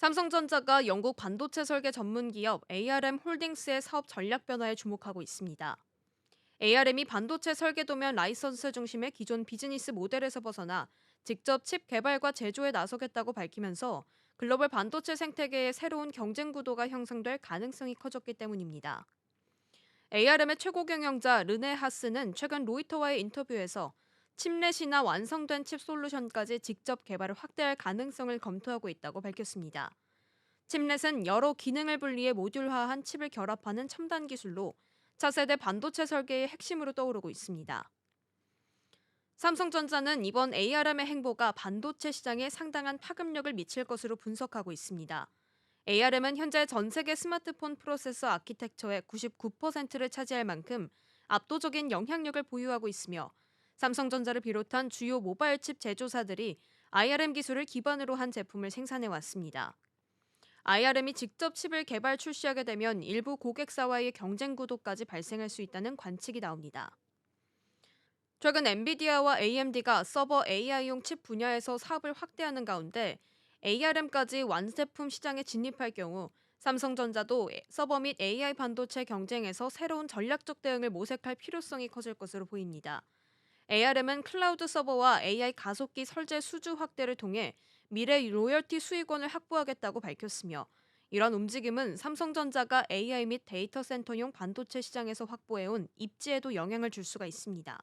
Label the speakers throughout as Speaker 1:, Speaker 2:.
Speaker 1: 삼성전자가 영국 반도체 설계 전문 기업 ARM 홀딩스의 사업 전략 변화에 주목하고 있습니다. ARM이 반도체 설계 도면 라이선스 중심의 기존 비즈니스 모델에서 벗어나 직접 칩 개발과 제조에 나서겠다고 밝히면서 글로벌 반도체 생태계의 새로운 경쟁 구도가 형성될 가능성이 커졌기 때문입니다. ARM의 최고 경영자 르네 하스는 최근 로이터와의 인터뷰에서 칩넷이나 완성된 칩 솔루션까지 직접 개발을 확대할 가능성을 검토하고 있다고 밝혔습니다. 칩넷은 여러 기능을 분리해 모듈화한 칩을 결합하는 첨단 기술로 차세대 반도체 설계의 핵심으로 떠오르고 있습니다. 삼성전자는 이번 ARM의 행보가 반도체 시장에 상당한 파급력을 미칠 것으로 분석하고 있습니다. ARM은 현재 전 세계 스마트폰 프로세서 아키텍처의 99%를 차지할 만큼 압도적인 영향력을 보유하고 있으며 삼성전자를 비롯한 주요 모바일 칩 제조사들이 IRM 기술을 기반으로 한 제품을 생산해 왔습니다. IRM이 직접 칩을 개발 출시하게 되면 일부 고객사와의 경쟁 구도까지 발생할 수 있다는 관측이 나옵니다. 최근 엔비디아와 AMD가 서버 AI용 칩 분야에서 사업을 확대하는 가운데 ARM까지 완제품 시장에 진입할 경우 삼성전자도 서버 및 AI 반도체 경쟁에서 새로운 전략적 대응을 모색할 필요성이 커질 것으로 보입니다. ARM은 클라우드 서버와 AI 가속기 설재 수주 확대를 통해 미래 로열티 수익원을 확보하겠다고 밝혔으며 이런 움직임은 삼성전자가 AI 및 데이터 센터용 반도체 시장에서 확보해온 입지에도 영향을 줄 수가 있습니다.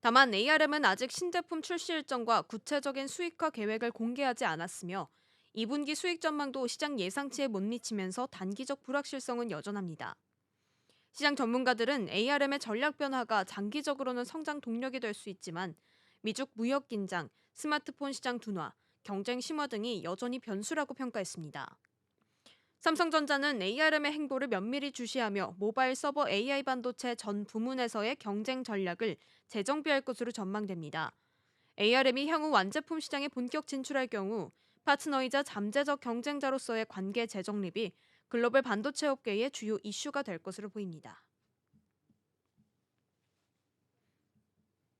Speaker 1: 다만 ARM은 아직 신제품 출시 일정과 구체적인 수익화 계획을 공개하지 않았으며 2분기 수익 전망도 시장 예상치에 못 미치면서 단기적 불확실성은 여전합니다. 시장 전문가들은 ARM의 전략 변화가 장기적으로는 성장 동력이 될 수 있지만 미중 무역 긴장, 스마트폰 시장 둔화, 경쟁 심화 등이 여전히 변수라고 평가했습니다. 삼성전자는 ARM의 행보를 면밀히 주시하며 모바일 서버 AI 반도체 전 부문에서의 경쟁 전략을 재정비할 것으로 전망됩니다. ARM이 향후 완제품 시장에 본격 진출할 경우 파트너이자 잠재적 경쟁자로서의 관계 재정립이 글로벌 반도체 업계의 주요 이슈가 될 것으로 보입니다.